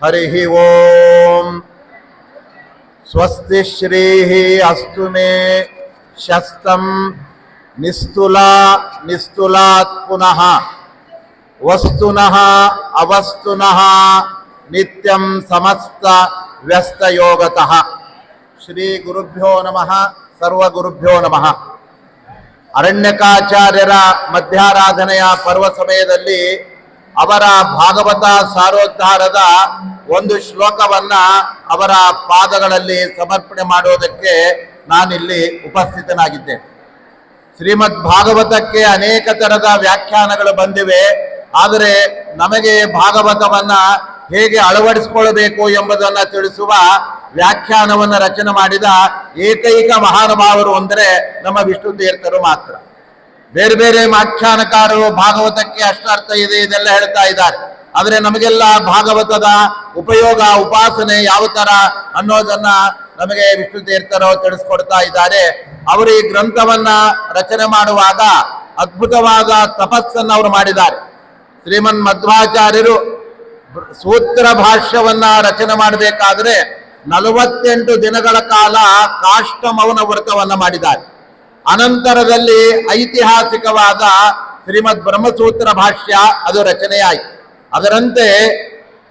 हरिः ओम् स्वस्ति श्रीः अस्तु मे शस्तं निस्तुला निस्तुलात् पुनः वस्तुनः अवस्तुनः नित्यं समस्त व्यस्तयोगतः श्रीगुरुभ्यो नमः ಸರ್ವಗುರುಭ್ಯೋ ನಮಃ ಅರಣ್ಯಕಾಚಾರ್ಯರ ಮಧ್ಯಾರಾಧನೆಯ ಪರ್ವ ಸಮಯದಲ್ಲಿ ಅವರ ಭಾಗವತ ಸಾರೋದ್ಧಾರದ ಒಂದು ಶ್ಲೋಕವನ್ನ ಅವರ ಪಾದಗಳಲ್ಲಿ ಸಮರ್ಪಣೆ ಮಾಡುವುದಕ್ಕೆ ನಾನಿಲ್ಲಿ ಉಪಸ್ಥಿತನಾಗಿದ್ದೆ. ಶ್ರೀಮದ್ ಭಾಗವತಕ್ಕೆ ಅನೇಕ ತರದ ವ್ಯಾಖ್ಯಾನಗಳು ಬಂದಿವೆ. ಆದರೆ ನಮಗೆ ಭಾಗವತವನ್ನ ಹೇಗೆ ಅಳವಡಿಸಿಕೊಳ್ಳಬೇಕು ಎಂಬುದನ್ನು ತಿಳಿಸುವ ವ್ಯಾಖ್ಯಾನವನ್ನು ರಚನೆ ಮಾಡಿದ ಏಕೈಕ ಮಹಾನುಭಾವರು ಅಂದರೆ ನಮ್ಮ ವಿಷ್ಣು ತೀರ್ಥರು ಮಾತ್ರ. ಬೇರೆ ಬೇರೆ ವ್ಯಾಖ್ಯಾನಕಾರರು ಭಾಗವತಕ್ಕೆ ಅಷ್ಟಾರ್ಥ ಇದೆ ಇದೆಲ್ಲ ಹೇಳ್ತಾ ಇದ್ದಾರೆ. ಆದರೆ ನಮಗೆಲ್ಲ ಭಾಗವತದ ಉಪಯೋಗ, ಉಪಾಸನೆ ಯಾವ ತರ ಅನ್ನೋದನ್ನ ನಮಗೆ ವಿಷ್ಣು ತೀರ್ಥರು ತಿಳಿಸ್ಕೊಡ್ತಾ ಇದ್ದಾರೆ. ಅವರು ಈ ಗ್ರಂಥವನ್ನ ರಚನೆ ಮಾಡುವಾಗ ಅದ್ಭುತವಾದ ತಪಸ್ಸನ್ನು ಅವರು ಮಾಡಿದ್ದಾರೆ. ಶ್ರೀಮನ್ ಮಧ್ವಾಚಾರ್ಯರು ಸೂತ್ರ ಭಾಷ್ಯವನ್ನ ರಚನೆ ಮಾಡಬೇಕಾದ್ರೆ ನಲವತ್ತೆಂಟು ದಿನಗಳ ಕಾಲ ಕಾಷ್ಟ ಮೌನ ವ್ರತವನ್ನ ಮಾಡಿದ್ದಾರೆ. ಅನಂತರದಲ್ಲಿ ಐತಿಹಾಸಿಕವಾದ ಶ್ರೀಮದ್ ಬ್ರಹ್ಮಸೂತ್ರ ಭಾಷ್ಯ ಅದು ರಚನೆಯಾಯಿತು. ಅದರಂತೆ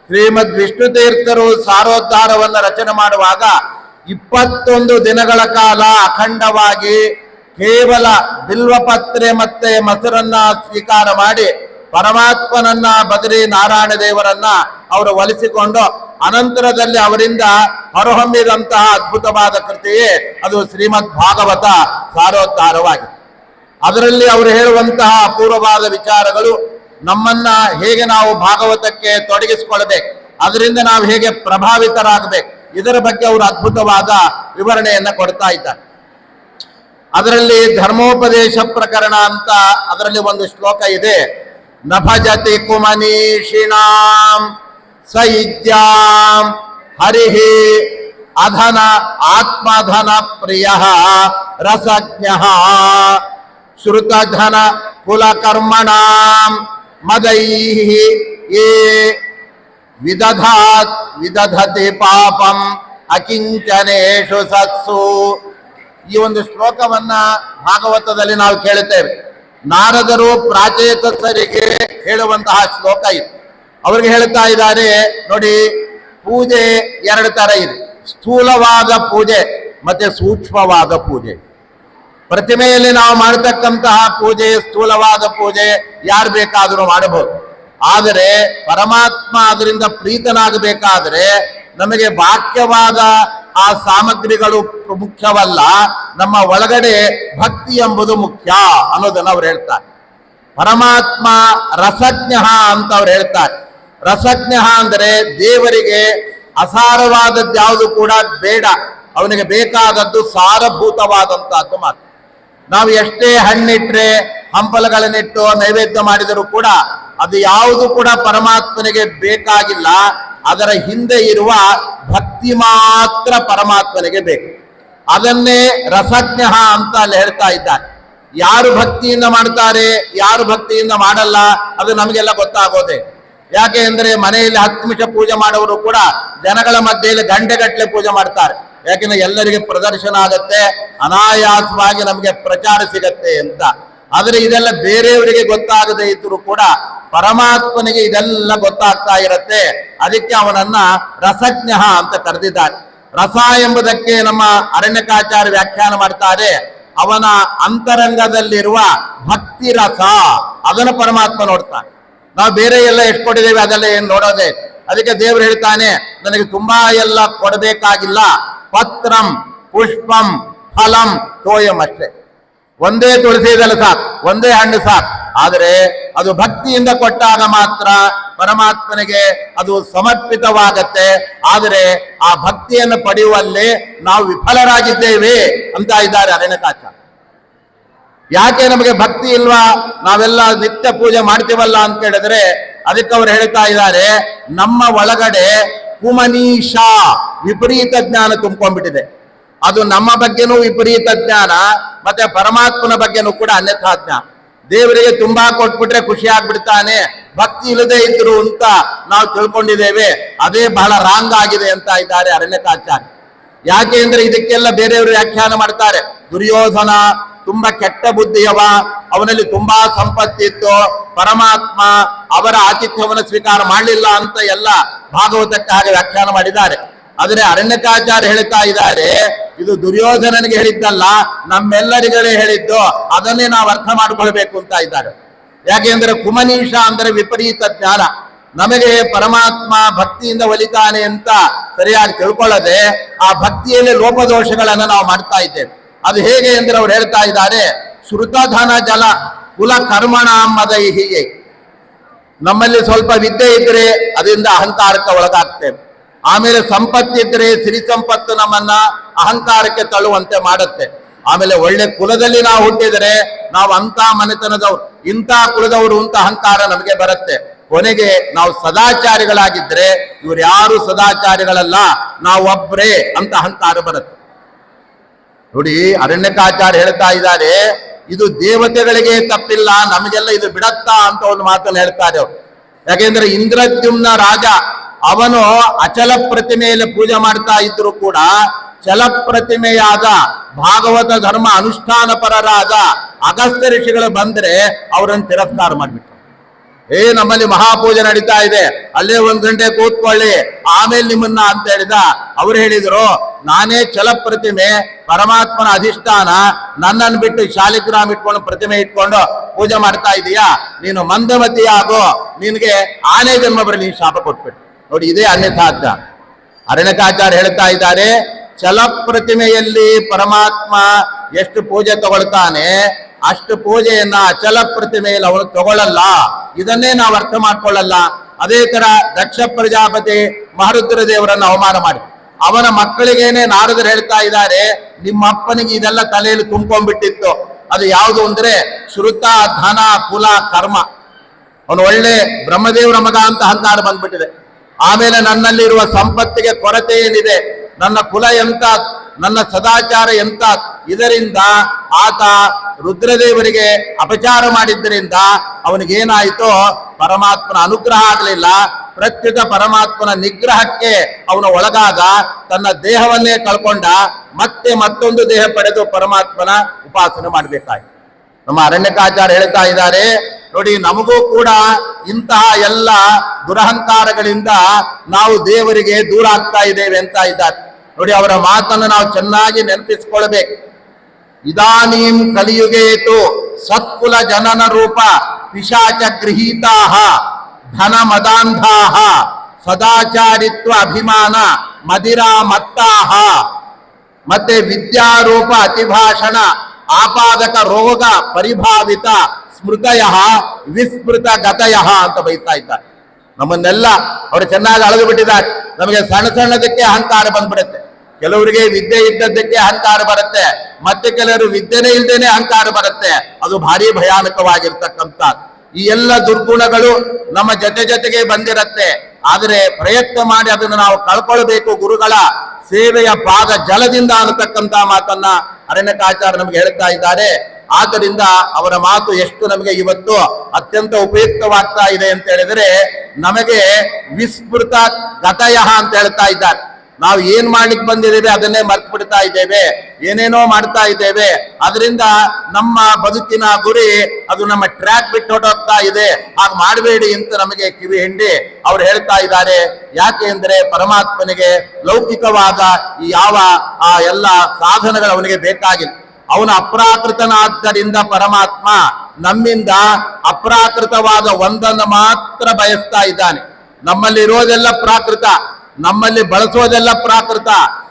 ಶ್ರೀಮದ್ ವಿಷ್ಣು ತೀರ್ಥರು ಸಾರೋದ್ಧಾರವನ್ನು ರಚನೆ ಮಾಡುವಾಗ ಇಪ್ಪತ್ತೊಂದು ದಿನಗಳ ಕಾಲ ಅಖಂಡವಾಗಿ ಕೇವಲ ಬಿಲ್ವಪತ್ರೆ ಮತ್ತೆ ಮೊಸರನ್ನ ಸ್ವೀಕಾರ ಮಾಡಿ ಪರಮಾತ್ಮನನ್ನ ಬದರಿ ನಾರಾಯಣ ದೇವರನ್ನ ಅವರು ಒಲಿಸಿಕೊಂಡು ಅನಂತರದಲ್ಲಿ ಅವರಿಂದ ಹೊರಹೊಮ್ಮಿದಂತಹ ಅದ್ಭುತವಾದ ಕೃತಿಯೇ ಅದು ಶ್ರೀಮದ್ ಭಾಗವತ ಸಾರೋದ್ಧಾರವಾಗಿದೆ. ಅದರಲ್ಲಿ ಅವರು ಹೇಳುವಂತಹ ಅಪೂರ್ವವಾದ ವಿಚಾರಗಳು ನಮ್ಮನ್ನ ಹೇಗೆ ನಾವು ಭಾಗವತಕ್ಕೆ ತೊಡಗಿಸಿಕೊಳ್ಳಬೇಕು, ಅದರಿಂದ ನಾವು ಹೇಗೆ ಪ್ರಭಾವಿತರಾಗಬೇಕು, ಇದರ ಬಗ್ಗೆ ಅವರು ಅದ್ಭುತವಾದ ವಿವರಣೆಯನ್ನ ಕೊಡ್ತಾ ಇದ್ದಾರೆ. ಅದರಲ್ಲಿ ಧರ್ಮೋಪದೇಶ ಪ್ರಕರಣ ಅಂತ ಅದರಲ್ಲಿ ಒಂದು ಶ್ಲೋಕ ಇದೆ. ನಭಜತಿ ಕುಮನೀಷಿಣಾಂ ಸೈದ್ಯಾಂ ಹರಿಹಿ ಅಧನ ಆತ್ಮಧನ ಪ್ರಿಯ ರಸಜ್ಞ. ಶ್ರುತಧನ ಕುಲಕರ್ಮಣ ಮದೈ ಯೇ ವಿದಧಾತ್ ವಿದಧತಿ ಪಾಪಂ ಅಕಿಂಚನೇಶು ಸತ್ಸು. ಈ ಒಂದು ಶ್ಲೋಕವನ್ನ ಭಾಗವತದಲ್ಲಿ ನಾವು ಕೇಳುತ್ತೇವೆ. ನಾರದರು ಪ್ರಾಚೇತಸರಿಗೆ ಹೇಳುವಂತಹ ಶ್ಲೋಕ ಇದು. ಅವ್ರಿಗೆ ಹೇಳ್ತಾ ಇದ್ದಾರೆ, ನೋಡಿ, ಪೂಜೆ ಎರಡು ತರ ಇದೆ. ಸ್ಥೂಲವಾದ ಪೂಜೆ ಮತ್ತೆ ಸೂಕ್ಷ್ಮವಾದ ಪೂಜೆ. ಪ್ರತಿಮೆಯಲ್ಲಿ ನಾವು ಮಾಡತಕ್ಕಂತಹ ಪೂಜೆ, ಸ್ಥೂಲವಾದ ಪೂಜೆ ಯಾರು ಬೇಕಾದರೂ ಮಾಡಬಹುದು. ಆದರೆ ಪರಮಾತ್ಮ ಅದರಿಂದ ಪ್ರೀತನಾಗಬೇಕಾದ್ರೆ ನಮಗೆ ಬಾಕ್ಯವಾದ ಆ ಸಾಮಗ್ರಿಗಳು ಮುಖ್ಯವಲ್ಲ, ನಮ್ಮ ಒಳಗಡೆ ಭಕ್ತಿ ಎಂಬುದು ಮುಖ್ಯ ಅನ್ನೋದನ್ನು ಅವ್ರು ಹೇಳ್ತಾರೆ. ಪರಮಾತ್ಮ ರಸಜ್ಞ ಅಂತ ಅವ್ರು ಹೇಳ್ತಾರೆ. ರಸಜ್ಞ ಅಂದರೆ ದೇವರಿಗೆ ಅಸಾರವಾದದ್ದು ಯಾವುದು ಕೂಡ ಬೇಡ. ಅವನಿಗೆ ಬೇಕಾದದ್ದು ಸಾರಭೂತವಾದಂತಹದ್ದು ಮಾತು ನಾವು ಎಷ್ಟೇ ಹಣ್ಣಿಟ್ರೆ, ಹಂಪಲಗಳನ್ನಿಟ್ಟು ನೈವೇದ್ಯ ಮಾಡಿದರೂ ಕೂಡ ಅದು ಯಾವುದು ಕೂಡ ಪರಮಾತ್ಮನಿಗೆ ಬೇಕಾಗಿಲ್ಲ. ಅದರ ಹಿಂದೆ ಇರುವ ಭಕ್ತಿ ಮಾತ್ರ ಪರಮಾತ್ಮನಿಗೆ ಬೇಕು. ಅದನ್ನೇ ರಸಜ್ಞ ಅಂತ ಅಲ್ಲಿ ಹೇಳ್ತಾ ಇದ್ದಾರೆ. ಯಾರು ಭಕ್ತಿಯಿಂದ ಮಾಡ್ತಾರೆ, ಯಾರು ಭಕ್ತಿಯಿಂದ ಮಾಡಲ್ಲ, ಅದು ನಮಗೆಲ್ಲ ಗೊತ್ತಾಗೋದೆ. ಯಾಕೆ ಅಂದ್ರೆ ಮನೆಯಲ್ಲಿ ಹತ್ತು ನಿಮಿಷ ಪೂಜೆ ಮಾಡುವವರು ಕೂಡ ಜನಗಳ ಮಧ್ಯೆಯಲ್ಲಿ ಗಂಟೆಗಟ್ಟಲೆ ಪೂಜೆ ಮಾಡ್ತಾರೆ. ಯಾಕೆಂದ್ರೆ ಎಲ್ಲರಿಗೆ ಪ್ರದರ್ಶನ ಆಗತ್ತೆ, ಅನಾಯಾಸವಾಗಿ ನಮಗೆ ಪ್ರಚಾರ ಸಿಗತ್ತೆ ಅಂತ. ಆದರೆ ಇದೆಲ್ಲ ಬೇರೆಯವರಿಗೆ ಗೊತ್ತಾಗದೇ ಇದ್ರೂ ಕೂಡ ಪರಮಾತ್ಮನಿಗೆ ಇದೆಲ್ಲ ಗೊತ್ತಾಗ್ತಾ ಇರತ್ತೆ. ಅದಕ್ಕೆ ಅವನನ್ನ ರಸಜ್ಞ ಅಂತ ಕರೆದಿದ್ದಾರೆ. ರಸ ಎಂಬುದಕ್ಕೆ ನಮ್ಮ ಅರಣ್ಯಕಾಚಾರ್ಯ ವ್ಯಾಖ್ಯಾನ ಮಾಡ್ತಾರೆ, ಅವನ ಅಂತರಂಗದಲ್ಲಿರುವ ಭಕ್ತಿ ರಸ. ಅದನ್ನು ಪರಮಾತ್ಮ ನೋಡ್ತಾನೆ. ನಾವು ಬೇರೆ ಎಲ್ಲ ಎಷ್ಟು ಅದೆಲ್ಲ ಏನು ನೋಡೋದೆ. ಅದಕ್ಕೆ ದೇವರು ಹೇಳ್ತಾನೆ, ನನಗೆ ತುಂಬಾ ಎಲ್ಲ ಕೊಡಬೇಕಾಗಿಲ್ಲ. ಪತ್ರಂ, ಪುಷ್ಪಂ, ಫಲಂ, ತೋಯಂ ಅಷ್ಟೇ. ಒಂದೇ ತುಳಸಿ ಇದೆಲ್ಲ ಸಾಕು, ಒಂದೇ ಹಣ್ಣು ಸಾಕು. ಆದರೆ ಅದು ಭಕ್ತಿಯಿಂದ ಕೊಟ್ಟಾಗ ಮಾತ್ರ ಪರಮಾತ್ಮನಿಗೆ ಅದು ಸಮರ್ಪಿತವಾಗತ್ತೆ. ಆದರೆ ಆ ಭಕ್ತಿಯನ್ನು ಪಡೆಯುವಲ್ಲಿ ನಾವು ವಿಫಲರಾಗಿದ್ದೇವೆ ಅಂತ ಇದ್ದಾರೆ ಅರಣ್ಯಕಾಚಾರ ಯಾಕೆ ನಮಗೆ ಭಕ್ತಿ ಇಲ್ವಾ? ನಾವೆಲ್ಲ ನಿತ್ಯ ಪೂಜೆ ಮಾಡ್ತೀವಲ್ಲ ಅಂತ ಕೇಳಿದ್ರೆ ಅದಕ್ಕೆ ಅವ್ರು ಹೇಳ್ತಾ ಇದ್ದಾರೆ, ನಮ್ಮ ಒಳಗಡೆ ಕುಮನೀಶ ವಿಪರೀತ ಜ್ಞಾನ ತುಂಬ್ಕೊಂಡ್ಬಿಟ್ಟಿದೆ. ಅದು ನಮ್ಮ ಬಗ್ಗೆನೂ ವಿಪರೀತ ಜ್ಞಾನ, ಮತ್ತೆ ಪರಮಾತ್ಮನ ಬಗ್ಗೆನೂ ಕೂಡ ಅನ್ಯಥಾ ಜ್ಞಾನ. ದೇವರಿಗೆ ತುಂಬಾ ಕೊಟ್ಬಿಟ್ರೆ ಖುಷಿ ಆಗ್ಬಿಡ್ತಾನೆ, ಭಕ್ತಿ ಇಲ್ಲದೆ ಇದ್ರು ಅಂತ ನಾವು ತಿಳ್ಕೊಂಡಿದ್ದೇವೆ, ಅದೇ ಬಹಳ ರಾಂಗ್ ಆಗಿದೆ ಅಂತ ಇದ್ದಾರೆ ಅರಣ್ಯಕಾಚಾರ್ಯ. ಯಾಕೆ ಅಂದ್ರೆ ಇದಕ್ಕೆಲ್ಲ ಬೇರೆಯವರು ವ್ಯಾಖ್ಯಾನ ಮಾಡ್ತಾರೆ, ದುರ್ಯೋಧನ ತುಂಬಾ ಕೆಟ್ಟ ಬುದ್ಧಿಯವ, ಅವನಲ್ಲಿ ತುಂಬಾ ಸಂಪತ್ತಿತ್ತು. ಪರಮಾತ್ಮ ಅವರ ಆತಿಥ್ಯವನ್ನು ಸ್ವೀಕಾರ ಮಾಡಲಿಲ್ಲ ಅಂತ ಎಲ್ಲ ಭಾಗವತಕ್ಕೆ ಹಾಗೆ ವ್ಯಾಖ್ಯಾನ ಮಾಡಿದ್ದಾರೆ. ಆದರೆ ಅರಣ್ಯಕಾಚಾರ್ಯ ಹೇಳ್ತಾ ಇದ್ದಾರೆ, ಇದು ದುರ್ಯೋಧನನಿಗೆ ಹೇಳಿದ್ದಲ್ಲ ನಮ್ಮೆಲ್ಲರಿಗೇ ಹೇಳಿದ್ದು, ಅದನ್ನೇ ನಾವು ಅರ್ಥ ಮಾಡಿಕೊಳ್ಬೇಕು ಅಂತ ಇದ್ದಾರೆ. ಯಾಕೆಂದ್ರೆ ಕುಮನೀಷ ಅಂದ್ರೆ ವಿಪರೀತ ಜ್ಞಾನ. ನಮಗೆ ಪರಮಾತ್ಮ ಭಕ್ತಿಯಿಂದ ಒಲಿತಾನೆ ಅಂತ ಸರಿಯಾಗಿ ತಿಳ್ಕೊಳ್ಳದೆ ಆ ಭಕ್ತಿಯಲ್ಲಿ ಲೋಪದೋಷಗಳನ್ನು ನಾವು ಮಾಡ್ತಾ ಇದ್ದೇವೆ. ಅದು ಹೇಗೆ ಎಂದ್ರೆ ಅವ್ರು ಹೇಳ್ತಾ ಇದ್ದಾರೆ. ಶ್ರುತಧನ ಜಲ ಕುಲ ಕರ್ಮಣ ಹೀಗೆ. ನಮ್ಮಲ್ಲಿ ಸ್ವಲ್ಪ ವಿದ್ಯೆ ಇದ್ರೆ ಅದರಿಂದ ಅಹಂಕಾರಕ್ಕೆ ಒಳಗಾಗ್ತೇವೆ. ಆಮೇಲೆ ಸಂಪತ್ತಿದ್ರೆ ಸಿರಿ ಸಂಪತ್ತು ನಮ್ಮನ್ನ ಅಹಂಕಾರಕ್ಕೆ ತಳ್ಳುವಂತೆ ಮಾಡುತ್ತೆ. ಆಮೇಲೆ ಒಳ್ಳೆ ಕುಲದಲ್ಲಿ ನಾವು ಹುಟ್ಟಿದರೆ ನಾವು ಅಂತ ಮನೆತನದವ್ರು, ಇಂಥ ಕುಲದವರು ಅಂತ ಅಹಂಕಾರ ನಮಗೆ ಬರುತ್ತೆ. ಕೊನೆಗೆ ನಾವು ಸದಾಚಾರಿಗಳಾಗಿದ್ರೆ ಇವ್ರು ಯಾರು ಸದಾಚಾರಿಗಳಲ್ಲ ನಾವು ಒಬ್ರೆ ಅಂತ ಅಹಂಕಾರ ಬರುತ್ತೆ. ನೋಡಿ, ಅರಣ್ಯಕಾಚಾರ್ಯ ಹೇಳ್ತಾ ಇದ್ದಾರೆ, ಇದು ದೇವತೆಗಳಿಗೆ ತಪ್ಪಿಲ್ಲ, ನಮಗೆಲ್ಲ ಇದು ಬಿಡತ್ತಾ ಅಂತ ಒಂದು ಮಾತನ್ನು ಹೇಳ್ತಾರೆ ಅವರು. ಯಾಕೆಂದ್ರೆ ಇಂದ್ರದ್ಯುಮ್ನ ರಾಜ, ಅವನು ಅಚಲ ಪ್ರತಿಮೆಯಲ್ಲಿ ಪೂಜೆ ಮಾಡ್ತಾ ಇದ್ರು ಕೂಡ ಚಲ ಪ್ರತಿಮೆಯಾದ ಭಾಗವತ ಧರ್ಮ ಅನುಷ್ಠಾನ ಪರರಾದ ಅಗಸ್ತ್ಯ ಋಷಿಗಳು ಬಂದ್ರೆ ಅವರನ್ನು ತಿರಸ್ಕಾರ ಮಾಡ್ಬಿಟ್ರು. ಏ, ನಮ್ಮಲ್ಲಿ ಮಹಾಪೂಜೆ ನಡೀತಾ ಇದೆ. ಅಲ್ಲೇ ಒಂದ್ ಗಂಟೆ ಕೂತ್ಕೊಳ್ಳಿ. ಆಮೇಲೆ ನಿಮ್ಮನ್ನ ಅಂತ ಹೇಳಿದ ಅವ್ರು ಹೇಳಿದ್ರು, ನಾನೇ ಛಲ ಪ್ರತಿಮೆ ಪರಮಾತ್ಮನ ಅಧಿಷ್ಠಾನ, ನನ್ನನ್ನು ಬಿಟ್ಟು ಶಾಲಿಗ್ರಾಮ್ ಇಟ್ಕೊಂಡು ಪ್ರತಿಮೆ ಇಟ್ಕೊಂಡು ಪೂಜೆ ಮಾಡ್ತಾ ಇದೀಯಾ? ನೀನು ಮಂದಮತಿ ಆಗೋ, ನಿನಗೆ ಆನೆ ಜನ್ಮ ಬರಲಿ ಶಾಪ ಕೊಟ್ಬಿಟ್ಟು ನೋಡಿ, ಇದೇ ಅನ್ಯಥಾರ್ಥ. ಅರಣ್ಯಕಾಚಾರ್ಯ ಹೇಳ್ತಾ ಇದ್ದಾರೆ ಛಲ ಪ್ರತಿಮೆಯಲ್ಲಿ ಪರಮಾತ್ಮ ಎಷ್ಟು ಪೂಜೆ ತಗೊಳ್ತಾನೆ ಅಷ್ಟು ಪೂಜೆಯನ್ನ ಅಚಲ ಪ್ರತಿಮೆಯಲ್ಲಿ ಅವಳು ತಗೊಳ್ಳಲ್ಲ ಇದನ್ನೇ ನಾವು ಅರ್ಥ ಮಾಡ್ಕೊಳ್ಳಲ್ಲ. ಅದೇ ತರ ದಕ್ಷ ಪ್ರಜಾಪತಿ ಮಹರುದ್ರ ದೇವರನ್ನ ಅವಮಾನ ಮಾಡಿ. ಅವನ ಮಕ್ಕಳಿಗೇನೆ ನಾರದರು ಹೇಳ್ತಾ ಇದ್ದಾರೆ, ನಿಮ್ಮ ಅಪ್ಪನಿಗೆ ಇದೆಲ್ಲ ತಲೆಯಲ್ಲಿ ತುಂಬ್ಕೊಂಡ್ಬಿಟ್ಟಿತ್ತು. ಅದು ಯಾವುದು ಅಂದ್ರೆ ಶ್ರುತ, ಧನ, ಕುಲ, ಕರ್ಮ. ಅವನು ಒಳ್ಳೆ ಬ್ರಹ್ಮದೇವರ ಮಗ ಅಂತ ಅಹಂಕಾರ ಬಂದ್ಬಿಟ್ಟಿದೆ. ಆಮೇಲೆ ನನ್ನಲ್ಲಿರುವ ಸಂಪತ್ತಿಗೆ ಕೊರತೆ ಏನಿದೆ? ನನ್ನ ಕುಲ ಎಂತ ನನ್ನ ಸದಾಚಾರ ಎಂತ? ಇದರಿಂದ ಆತ ರುದ್ರದೇವರಿಗೆ ಅಪಚಾರ ಮಾಡಿದ್ದರಿಂದ ಅವನಿಗೇನಾಯಿತೋ? ಪರಮಾತ್ಮನ ಅನುಗ್ರಹ ಆಗಲಿಲ್ಲ. ಪ್ರತ್ಯುತ ಪರಮಾತ್ಮನ ನಿಗ್ರಹಕ್ಕೆ ಅವನು ಒಳಗಾದ ತನ್ನ ದೇಹವನ್ನೇ ಕಳ್ಕೊಂಡ ಮತ್ತೆ ಮತ್ತೊಂದು ದೇಹ ಪಡೆದು ಪರಮಾತ್ಮನ ಉಪಾಸನೆ ಮಾಡಬೇಕಾಯ್ತು. ನಮ್ಮ ಅರಣ್ಯಕಾಚಾರ್ಯ ಹೇಳ್ತಾ ಇದ್ದಾರೆ. ನೋಡಿ, ನಮಗೂ ಕೂಡ ಇಂತಹ ಎಲ್ಲ ದುರಹಂಕಾರಗಳಿಂದ ನಾವು ದೇವರಿಗೆ ದೂರ ಆಗ್ತಾ ಇದ್ದೇವೆ ಅಂತ ಇದ್ದಾರೆ. ನೋಡಿ, ಅವರ ಮಾತನ್ನು ನಾವು ಚೆನ್ನಾಗಿ ನೆನಪಿಸ್ಕೊಳ್ಬೇಕು. ಇದಾನೀಂ ಕಲಿಯುಗೇತು ಸತ್ಕುಲ ಜನನ ರೂಪ ಪಿಶಾಚ ಗೃಹೀತಾ ಧನ ಮದಾಂಧಾಹ ಸದಾಚಾರಿತ್ವ ಅಭಿಮಾನ ಮದಿರಾ ಮತ್ತಾಹ. ಮತ್ತೆ ವಿದ್ಯಾರೂಪ ಅತಿಭಾಷಣ ಆಪಾದಕ ರೋಗ ಪರಿಭಾವಿತ ಸ್ಮೃತಯ ವಿಸ್ಮೃತ ಗತಯ ಅಂತ ಬೈತಾ ಇದ್ದಾರೆ. ನಮ್ಮನ್ನೆಲ್ಲ ಅವರು ಚೆನ್ನಾಗಿ ಅಳೆದು ಬಿಟ್ಟಿದ್ದಾರೆ. ನಮಗೆ ಸಣ್ಣ ಸಣ್ಣದಕ್ಕೆ ಅಹಂಕಾರ ಬಂದ್ಬಿಡುತ್ತೆ. ಕೆಲವರಿಗೆ ವಿದ್ಯೆ ಇದ್ದದ್ದಕ್ಕೆ ಅಹಂಕಾರ ಬರುತ್ತೆ. ಮತ್ತೆ ಕೆಲವರು ವಿದ್ಯೆನೇ ಇಲ್ದೇನೆ ಅಹಂಕಾರ ಬರುತ್ತೆ. ಅದು ಭಾರಿ ಭಯಾನಕವಾಗಿರ್ತಕ್ಕಂಥ ಈ ಎಲ್ಲ ದುರ್ಗುಣಗಳು ನಮ್ಮ ಜೊತೆ ಜೊತೆಗೆ ಬಂದಿರತ್ತೆ. ಆದರೆ ಪ್ರಯತ್ನ ಮಾಡಿ ಅದನ್ನು ನಾವು ಕಳ್ಕೊಳ್ಬೇಕು ಗುರುಗಳ ಸೇವೆಯ ಪಾದ ಜಲದಿಂದ ಅನ್ನತಕ್ಕಂತ ಮಾತನ್ನ ಅರಣ್ಯಕಾಚಾರ್ಯ ನಮಗೆ ಹೇಳ್ತಾ ಇದ್ದಾರೆ. ಆದ್ದರಿಂದ ಅವರ ಮಾತು ಎಷ್ಟು ನಮಗೆ ಇವತ್ತು ಅತ್ಯಂತ ಉಪಯುಕ್ತವಾಗ್ತಾ ಇದೆ ಅಂತ ಹೇಳಿದ್ರೆ ನಮಗೆ ವಿಸ್ಮೃತ ಗತಯ ಅಂತ ಹೇಳ್ತಾ ಇದ್ದಾರೆ. ನಾವು ಏನ್ ಮಾಡ್ಲಿಕ್ಕೆ ಬಂದಿದ್ದೇವೆ ಅದನ್ನೇ ಮರ್ತು ಬಿಡ್ತಾ ಇದ್ದೇವೆ. ಏನೇನೋ ಮಾಡ್ತಾ ಇದ್ದೇವೆ. ಅದರಿಂದ ನಮ್ಮ ಬದುಕಿನ ಗುರಿ ಅದು ನಮ್ಮ ಟ್ರ್ಯಾಕ್ ಬಿಟ್ಟು ಹೊಟ್ಟೋಗ್ತಾ ಇದೆ. ಹಾಗೆ ಮಾಡಬೇಡಿ ಅಂತ ನಮಗೆ ಕಿವಿ ಹಿಂಡಿ ಅವ್ರು ಹೇಳ್ತಾ ಇದ್ದಾರೆ. ಯಾಕೆ ಅಂದ್ರೆ ಪರಮಾತ್ಮನಿಗೆ ಲೌಕಿಕವಾದ ಯಾವ, ಆ ಎಲ್ಲ ಸಾಧನಗಳು ಅವನಿಗೆ ಬೇಕಾಗಿಲ್ಲ. ಅವನು ಅಪ್ರಾಕೃತನಾದ್ದರಿಂದ ಪರಮಾತ್ಮ ನಮ್ಮಿಂದ ಅಪ್ರಾಕೃತವಾದ ಒಂದನ್ನು ಮಾತ್ರ ಬಯಸ್ತಾ ಇದ್ದಾನೆ. ನಮ್ಮಲ್ಲಿ ಇರೋದೆಲ್ಲ ಪ್ರಾಕೃತ, ನಮ್ಮಲ್ಲಿ ಬಳಸೋದೆಲ್ಲ ಪ್ರಾಕೃತ,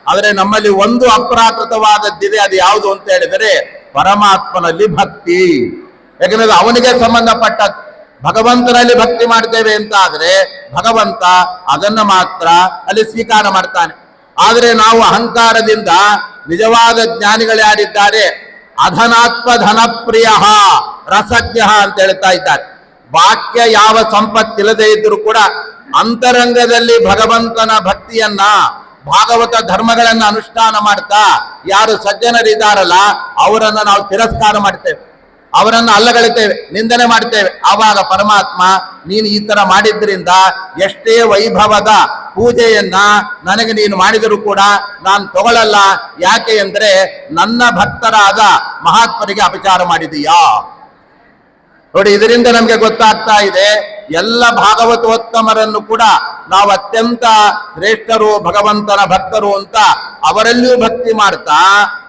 ಆದರೆ ನಮ್ಮಲ್ಲಿ ಒಂದು ಅಪ್ರಾಕೃತವಾದದ್ದಿದೆ, ಅದು ಯಾವುದು ಅಂತ ಹೇಳಿದರೆ ಪರಮಾತ್ಮನಲ್ಲಿ ಭಕ್ತಿ. ಯಾಕಂದ್ರೆ ಅವನಿಗೆ ಸಂಬಂಧಪಟ್ಟ ಭಗವಂತನಲ್ಲಿ ಭಕ್ತಿ ಮಾಡ್ತೇವೆ ಅಂತ ಆದ್ರೆ ಭಗವಂತ ಅದನ್ನ ಮಾತ್ರ ಅಲ್ಲಿ ಸ್ವೀಕಾರ ಮಾಡ್ತಾನೆ. ಆದರೆ ನಾವು ಅಹಂಕಾರದಿಂದ ನಿಜವಾದ ಜ್ಞಾನಿಗಳು ಯಾರಿದ್ದಾರೆ ಅಧನಾತ್ಮ ಧನಪ್ರಿಯ, ರಸಜ್ಞ ಅಂತ ಹೇಳ್ತಾ ಇದ್ದಾರೆ. ವಾಕ್ಯ ಯಾವ ಸಂಪತ್ತಿಲ್ಲದೆ ಇದ್ದರೂ ಕೂಡ ಅಂತರಂಗದಲ್ಲಿ ಭಗವಂತನ ಭಕ್ತಿಯನ್ನ, ಭಾಗವತ ಧರ್ಮಗಳನ್ನ ಅನುಷ್ಠಾನ ಮಾಡ್ತಾ ಯಾರು ಸಜ್ಜನರಿದ್ದಾರಲ್ಲ, ಅವರನ್ನು ನಾವು ತಿರಸ್ಕಾರ ಮಾಡ್ತೇವೆ. ಅವರನ್ನು ಅಲ್ಲಗಳಿತೇವೆ ನಿಂದನೆ ಮಾಡ್ತೇವೆ. ಆವಾಗ ಪರಮಾತ್ಮ, ನೀನು ಈ ತರ ಮಾಡಿದ್ರಿಂದ ಎಷ್ಟೇ ವೈಭವದ ಪೂಜೆಯನ್ನ ನನಗೆ ನೀನು ಮಾಡಿದರೂ ಕೂಡ ನಾನು ತಗೊಳ್ಳಲ್ಲ ಯಾಕೆ ಅಂದ್ರೆ ನನ್ನ ಭಕ್ತರಾದ ಮಹಾತ್ಮರಿಗೆ ಅಪಚಾರ ಮಾಡಿದೀಯಾ? ನೋಡಿ, ಇದರಿಂದ ನಮಗೆ ಗೊತ್ತಾಗ್ತಾ ಇದೆ, ಎಲ್ಲ ಭಾಗವತೋತ್ತಮರನ್ನು ಕೂಡ ನಾವು ಅತ್ಯಂತ ಶ್ರೇಷ್ಠರು, ಭಗವಂತನ ಭಕ್ತರು ಅಂತ ಅವರಲ್ಲಿಯೂ ಭಕ್ತಿ ಮಾಡ್ತಾ,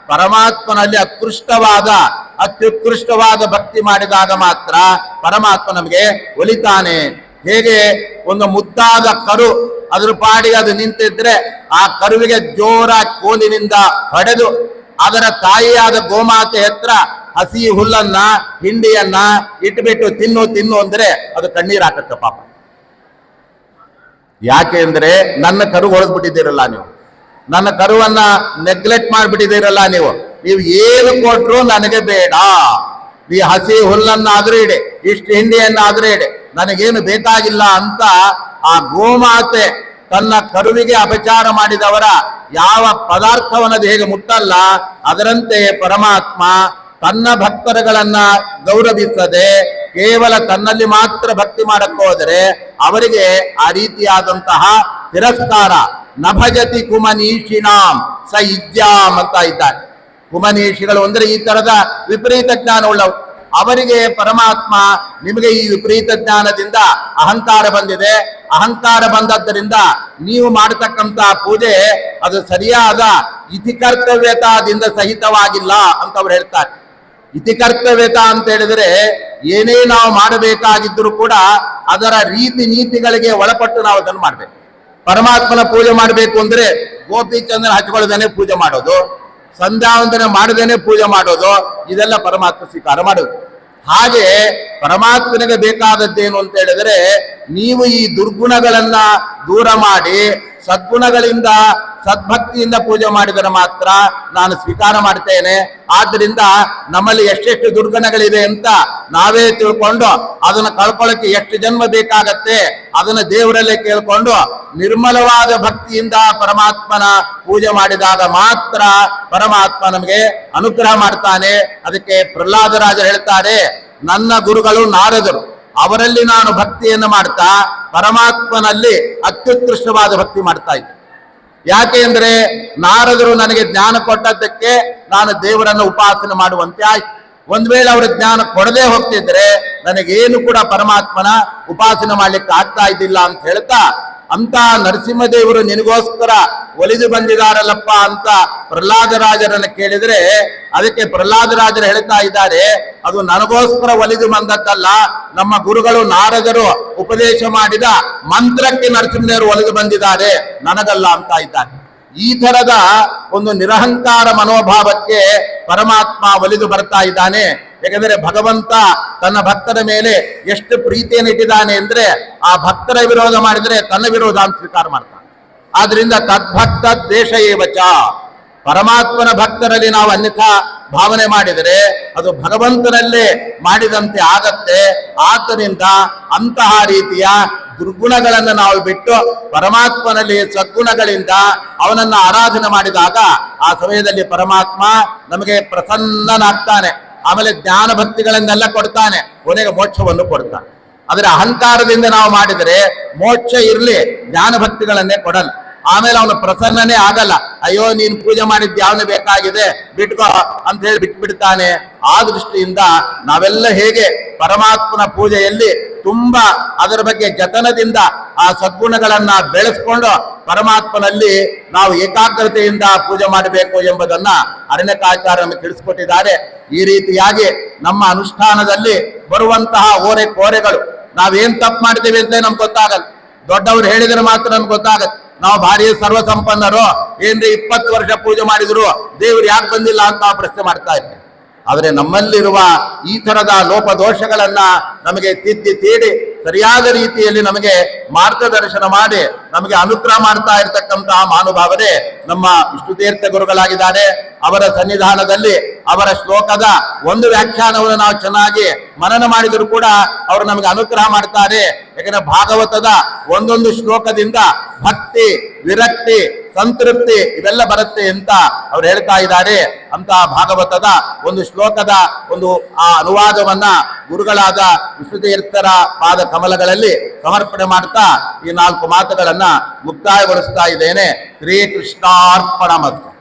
ಪರಮಾತ್ಮನಲ್ಲಿ ಅತ್ಕೃಷ್ಟವಾದ ಅತ್ಯುತ್ಕೃಷ್ಟವಾದ ಭಕ್ತಿ ಮಾಡಿದಾಗ ಮಾತ್ರ ಪರಮಾತ್ಮ ನಮಗೆ ಒಲಿತಾನೆ. ಹೇಗೆ? ಒಂದು ಮುದ್ದಾದ ಕರು ಅದ್ರ ಪಾಡಿಗೆ ಅದು ನಿಂತಿದ್ರೆ ಆ ಕರುವಿಗೆ ಜೋರ ಕೋಲಿನಿಂದ ಹೊಡೆದು ಅದರ ತಾಯಿಯಾದ ಗೋಮಾತೆ ಹತ್ರ ಹಸಿ ಹುಲ್ಲನ್ನ, ಹಿಂಡಿಯನ್ನ ಇಟ್ಬಿಟ್ಟು ತಿನ್ನು ತಿನ್ನು ಅಂದ್ರೆ ಅದು ಕಣ್ಣೀರು ಹಾಕತ್ತೆ ಪಾಪ. ಯಾಕೆ ಅಂದ್ರೆ ನನ್ನ ಕರು ಹೊಡೆದ್ಬಿಟ್ಟಿದ್ದೀರಲ್ಲ ನೀವು. ನನ್ನ ಕರುವನ್ನ ನೆಗ್ಲೆಕ್ಟ್ ಮಾಡಿಬಿಟ್ಟಿದ್ದೀರಲ್ಲ ನೀವು. ನೀವು ಏನು ಕೊಟ್ಟರು ನನಗೆ ಬೇಡ. ಈ ಹಸಿ ಹುಲ್ಲನ್ನಾದ್ರೂ ಇಡೆ, ಇಷ್ಟು ಹಿಂಡಿಯನ್ನಾದ್ರೂ ಇಡೆ, ನನಗೇನು ಬೇಕಾಗಿಲ್ಲ ಅಂತ ಆ ಗೋಮಾತೆ ತನ್ನ ಕರುವಿಗೆ ಅಪಚಾರ ಮಾಡಿದವರ ಯಾವ ಪದಾರ್ಥವನ್ನದು ಹೇಗೆ ಮುಟ್ಟಲ್ಲ ಅದರಂತೆ ಪರಮಾತ್ಮ ತನ್ನ ಭಕ್ತರುಗಳನ್ನ ಗೌರವಿಸದೆ ಕೇವಲ ತನ್ನಲ್ಲಿ ಮಾತ್ರ ಭಕ್ತಿ ಮಾಡಕ್ಕೆ ಹೋದರೆ ಅವರಿಗೆ ಆ ರೀತಿಯಾದಂತಹ ತಿರಸ್ಕಾರ ನಭಜತಿ ಕುಮನೀಷಿಣಾಂ ಸ ಇದ್ಯಾಮ್ ಅಂತ ಇದ್ದಾರೆ. ಕುಮನೀಷಿಗಳು ಅಂದರೆ ಈ ತರದ ವಿಪರೀತ ಜ್ಞಾನ ಉಳ್ಳವು. ಅವರಿಗೆ ಪರಮಾತ್ಮ ನಿಮಗೆ ಈ ವಿಪರೀತ ಜ್ಞಾನದಿಂದ ಅಹಂಕಾರ ಬಂದಿದೆ. ಅಹಂಕಾರ ಬಂದದ್ದರಿಂದ ನೀವು ಮಾಡತಕ್ಕಂತ ಪೂಜೆ ಅದು ಸರಿಯಾದ ಇತಿಕರ್ತವ್ಯತಾದಿಂದ ಸಹಿತವಾಗಿಲ್ಲ ಅಂತ ಅವ್ರು ಹೇಳ್ತಾರೆ. ಇತಿಕರ್ತವ್ಯತ ಅಂತ ಹೇಳಿದ್ರೆ ಏನೇ ನಾವು ಮಾಡಬೇಕಾಗಿದ್ದರೂ ಕೂಡ ಅದರ ರೀತಿ ನೀತಿಗಳಿಗೆ ಒಳಪಟ್ಟು ನಾವು ಅದನ್ನು ಮಾಡ್ಬೇಕು. ಪರಮಾತ್ಮನ ಪೂಜೆ ಮಾಡಬೇಕು ಅಂದ್ರೆ ಗೋಪಿ ಚಂದನ ಹಚ್ಕೊಳ್ಳದೇನೆ ಪೂಜೆ ಮಾಡೋದು. ಸಂಧ್ಯಾವಂದನೆ ಮಾಡದೇನೆ ಪೂಜೆ ಮಾಡೋದು, ಇದೆಲ್ಲ ಪರಮಾತ್ಮ ಸ್ವೀಕಾರ ಮಾಡೋದು. ಹಾಗೆ ಪರಮಾತ್ಮನಿಗೆ ಬೇಕಾದದ್ದೇನು ಅಂತ ಹೇಳಿದ್ರೆ, ನೀವು ಈ ದುರ್ಗುಣಗಳನ್ನ ದೂರ ಮಾಡಿ ಸದ್ಗುಣಗಳಿಂದ, ಸದ್ಭಕ್ತಿಯಿಂದ ಪೂಜೆ ಮಾಡಿದರೆ ಮಾತ್ರ ನಾನು ಸ್ವೀಕಾರ ಮಾಡ್ತೇನೆ. ಆದ್ದರಿಂದ ನಮ್ಮಲ್ಲಿ ಎಷ್ಟೆಷ್ಟು ದುರ್ಗುಣಗಳಿದೆ ಅಂತ ನಾವೇ ತಿಳ್ಕೊಂಡು ಅದನ್ನ ಕಳ್ಕೊಳ್ಳಕ್ಕೆ ಎಷ್ಟು ಜನ್ಮ ಬೇಕಾಗತ್ತೆ ಅದನ್ನ ದೇವರಲ್ಲೇ ಕೇಳ್ಕೊಂಡು ನಿರ್ಮಲವಾದ ಭಕ್ತಿಯಿಂದ ಪರಮಾತ್ಮನ ಪೂಜೆ ಮಾಡಿದಾಗ ಮಾತ್ರ ಪರಮಾತ್ಮ ನಮಗೆ ಅನುಗ್ರಹ ಮಾಡ್ತಾನೆ. ಅದಕ್ಕೆ ಪ್ರಹ್ಲಾದರಾಜರು ಹೇಳ್ತಾರೆ, ನನ್ನ ಗುರುಗಳು ನಾರದರು. ಅವರಲ್ಲಿ ನಾನು ಭಕ್ತಿಯನ್ನು ಮಾಡ್ತಾ ಪರಮಾತ್ಮನಲ್ಲಿ ಅತ್ಯುತ್ಕೃಷ್ಟವಾದ ಭಕ್ತಿ ಮಾಡ್ತಾ ಇದ್ದೆ. ಯಾಕೆ ಅಂದ್ರೆ ನಾರದರು ನನಗೆ ಜ್ಞಾನ ಕೊಟ್ಟದ್ದಕ್ಕೆ ನಾನು ದೇವರನ್ನು ಉಪಾಸನೆ ಮಾಡುವಂತೆ ಆಯ್ತು. ಒಂದ್ ವೇಳೆ ಅವರು ಜ್ಞಾನ ಕೊಡದೆ ಹೋಗ್ತಿದ್ರೆ ನನಗೇನು ಕೂಡ ಪರಮಾತ್ಮನ ಉಪಾಸನೆ ಮಾಡ್ಲಿಕ್ಕೆ ಆಗ್ತಾ ಇದ್ದಿಲ್ಲ ಅಂತ ಹೇಳ್ತಾ ಅಂತ ನರಸಿಂಹದೇವರು ನಿನಗೋಸ್ಕರ ಒಲಿದು ಬಂದಿದಾರಲ್ಲಪ್ಪ ಅಂತ ಪ್ರಹ್ಲಾದರಾಜರನ್ನು ಕೇಳಿದ್ರೆ ಅದಕ್ಕೆ ಪ್ರಹ್ಲಾದರಾಜರು ಹೇಳ್ತಾ ಇದ್ದಾರೆ, ಅದು ನನಗೋಸ್ಕರ ಒಲಿದು ಬಂದದ್ದಲ್ಲ, ನಮ್ಮ ಗುರುಗಳು ನಾರದರು ಉಪದೇಶ ಮಾಡಿದ ಮಂತ್ರಕ್ಕೆ ನರಸಿಂಹದೇವರು ಒಲಿದು ಬಂದಿದ್ದಾರೆ, ನನಗಲ್ಲ ಅಂತ ಇದ್ದಾರೆ. ಈ ತರದ ಒಂದು ನಿರಹಂಕಾರ ಮನೋಭಾವಕ್ಕೆ ಪರಮಾತ್ಮ ಒಲಿದು ಬರ್ತಾ ಇದ್ದಾನೆ. ಯಾಕಂದ್ರೆ ಭಗವಂತ ತನ್ನ ಭಕ್ತರ ಮೇಲೆ ಎಷ್ಟು ಪ್ರೀತಿಯನ್ನು ಇಟ್ಟಿದ್ದಾನೆ ಅಂದ್ರೆ ಆ ಭಕ್ತರ ವಿರೋಧ ಮಾಡಿದ್ರೆ ತನ್ನ ವಿರೋಧ ಅಂತ ಸ್ವೀಕಾರ ಮಾಡ್ತಾನೆ. ಆದ್ರಿಂದ ತದ್ಭಕ್ತ ದ್ವೇಷ ಏವಚ. ಪರಮಾತ್ಮನ ಭಕ್ತರಲ್ಲಿ ನಾವು ಅನ್ಯಥಾ ಭಾವನೆ ಮಾಡಿದರೆ ಅದು ಭಗವಂತನಲ್ಲೇ ಮಾಡಿದಂತೆ ಆಗತ್ತೆ. ಆದ್ದರಿಂದ ಅಂತಹ ರೀತಿಯ ದುರ್ಗುಣಗಳನ್ನು ನಾವು ಬಿಟ್ಟು ಪರಮಾತ್ಮನಲ್ಲಿ ಸದ್ಗುಣಗಳಿಂದ ಅವನನ್ನ ಆರಾಧನೆ ಮಾಡಿದಾಗ ಆ ಸಮಯದಲ್ಲಿ ಪರಮಾತ್ಮ ನಮಗೆ ಪ್ರಸನ್ನನಾಗ್ತಾನೆ. ಆಮೇಲೆ ಜ್ಞಾನ ಭಕ್ತಿಗಳನ್ನೆಲ್ಲ ಕೊಡ್ತಾನೆ. ಕೊನೆಗೆ ಮೋಕ್ಷವನ್ನು ಕೊಡ್ತಾನೆ. ಆದರೆ ಅಹಂಕಾರದಿಂದ ನಾವು ಮಾಡಿದರೆ ಮೋಕ್ಷ ಇರಲಿ, ಜ್ಞಾನ ಭಕ್ತಿಗಳನ್ನೇ ಕೊಡಲ್ಲ. ಆಮೇಲೆ ಅವನು ಪ್ರಸನ್ನನೇ ಆಗಲ್ಲ. ಅಯ್ಯೋ, ನೀನು ಪೂಜೆ ಮಾಡಿದ್ದು ಯಾವನು ಬೇಕಾಗಿದೆ, ಬಿಟ್ಕೋ ಅಂತ ಹೇಳಿ ಬಿಟ್ಬಿಡ್ತಾನೆ. ಆ ದೃಷ್ಟಿಯಿಂದ ನಾವೆಲ್ಲ ಹೇಗೆ ಪರಮಾತ್ಮನ ಪೂಜೆಯಲ್ಲಿ ತುಂಬಾ ಅದರ ಬಗ್ಗೆ ಜತನದಿಂದ ಆ ಸದ್ಗುಣಗಳನ್ನ ಬೆಳೆಸ್ಕೊಂಡು ಪರಮಾತ್ಮನಲ್ಲಿ ನಾವು ಏಕಾಗ್ರತೆಯಿಂದ ಪೂಜೆ ಮಾಡಬೇಕು ಎಂಬುದನ್ನ ಅರಣ್ಯಕಾಚಾರ್ಯ ನಮಗೆ ತಿಳಿಸ್ಕೊಟ್ಟಿದ್ದಾರೆ. ಈ ರೀತಿಯಾಗಿ ನಮ್ಮ ಅನುಷ್ಠಾನದಲ್ಲಿ ಬರುವಂತಹ ಓರೆ ಕೋರೆಗಳು. ನಾವೇನ್ ತಪ್ಪು ಮಾಡ್ತೀವಿ ಅಂತ ನಮ್ಗೆ ಗೊತ್ತಾಗಲ್ಲ. ದೊಡ್ಡವರು ಹೇಳಿದ್ರೆ ಮಾತ್ರ ನಮ್ಗೆ ಗೊತ್ತಾಗತ್ತೆ. ನಾವು ಭಾರಿ ಸರ್ವ ಸಂಪನ್ನರು ಏನ್ರಿ ಇಪ್ಪತ್ತು ವರ್ಷ ಪೂಜೆ ಮಾಡಿದ್ರು, ದೇವ್ರು ಯಾಕೆ ಬಂದಿಲ್ಲ ಅಂತ ಪ್ರಶ್ನೆ ಮಾಡ್ತಾ ಇದ್ದೆ ಆದರೆ ನಮ್ಮಲ್ಲಿರುವ ಈ ತರದ ಲೋಪದೋಷಗಳನ್ನ ನಮಗೆ ತಿದ್ದಿ ತೀಡಿ, ಸರಿಯಾದ ರೀತಿಯಲ್ಲಿ ನಮಗೆ ಮಾರ್ಗದರ್ಶನ ಮಾಡಿ, ನಮಗೆ ಅನುಗ್ರಹ ಮಾಡ್ತಾ ಇರತಕ್ಕಂತಹ ಮಹಾನುಭಾವರೇ, ನಮ್ಮ ವಿಷ್ಣು ತೀರ್ಥ ಗುರುಗಳಾಗಿದ್ದಾರೆ. ಅವರ ಸನ್ನಿಧಾನದಲ್ಲಿ, ಅವರ ಶ್ಲೋಕದ ಒಂದು ವ್ಯಾಖ್ಯಾನವನ್ನು ನಾವು ಚೆನ್ನಾಗಿ ಮನನ ಮಾಡಿದರೂ ಕೂಡ ಅವರು ನಮಗೆ ಅನುಗ್ರಹ ಮಾಡ್ತಾರೆ. ಯಾಕಂದ್ರೆ ಭಾಗವತದ ಒಂದೊಂದು ಶ್ಲೋಕದಿಂದ ಭಕ್ತಿ, ವಿರಕ್ತಿ, ಸಂತೃಪ್ತಿ ಇವೆಲ್ಲ ಬರುತ್ತೆ ಅಂತ ಅವ್ರು ಹೇಳ್ತಾ ಇದ್ದಾರೆ. ಅಂತ ಭಾಗವತದ ಒಂದು ಶ್ಲೋಕದ ಒಂದು ಆ ಅನುವಾದವನ್ನ ಗುರುಗಳಾದ ವಿಶ್ವತೀರ್ಥರ ಪಾದ ಕಮಲಗಳಲ್ಲಿ ಸಮರ್ಪಣೆ ಮಾಡ್ತಾ ಈ ನಾಲ್ಕು ಮಾತುಗಳನ್ನ ಮುಕ್ತಾಯಗೊಳಿಸ್ತಾ ಇದ್ದೇನೆ. ಶ್ರೀಕೃಷ್ಣಾರ್ಪಣ ಮತ್ತು